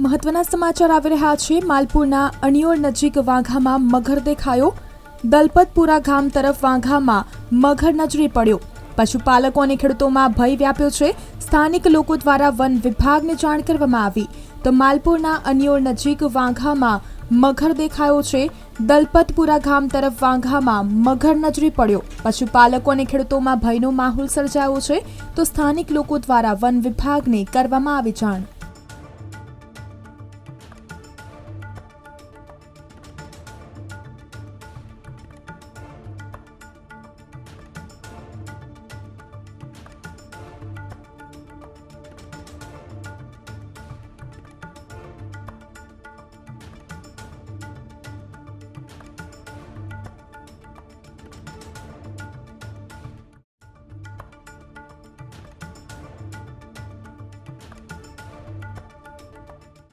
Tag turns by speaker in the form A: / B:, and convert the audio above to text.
A: મહત્વના સમાચાર આવી રહ્યા છે. માલપુરના અણિયોળ નજીક વાંઘામાં મગર દેખાયો. દલપતપુરા ગામ તરફ વાંઘામાં મગર નજરે પડ્યો. પશુપાલકો અને ખેડૂતોમાં ભય વ્યાપ્યો છે. સ્થાનિક લોકો દ્વારા વન વિભાગને જાણ કરવામાં આવી. તો માલપુરના અણિયોળ નજીક વાંઘામાં મગર દેખાયો છે. દલપતપુરા ગામ તરફ વાંઘામાં મગર નજરે પડ્યો. પશુપાલકો અને ખેડૂતોમાં ભયનો માહોલ સર્જાયો છે. તો સ્થાનિક લોકો દ્વારા વન વિભાગને કરવામાં આવી જાણ.